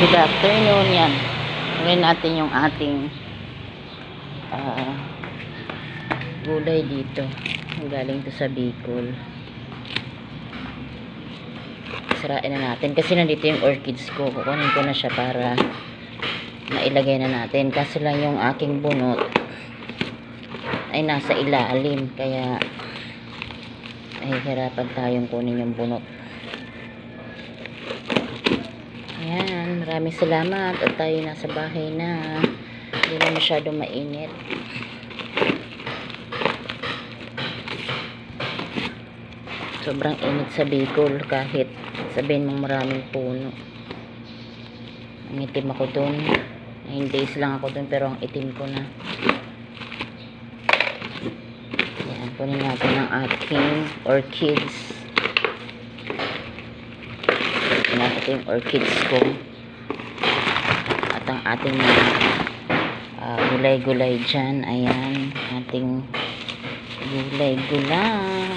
Good afternoon yan. Ngayon natin yung ating ah, gulay dito. Galing to sa Bicol. Sarain na natin. Kasi nandito yung orchids ko. Kukunin ko na siya para mailagay na natin. Kaso lang yung aking bunot ay nasa ilalim. Kaya ay hirapan tayong kunin yung bunot. Ayan, maraming salamat at tayo nasa bahay na. Hindi na masyado mainit. Sobrang init sa Bicol kahit sabihin mong maraming puno. Ang itim ako dun. 9 days lang ako dun pero ang itim ko na. Ayan, kunin natin ang ating orchids. Pinapit yung orchids ko. Ang ating ah, gulay-gulay dyan. Ayan. Ating gulay-gulay.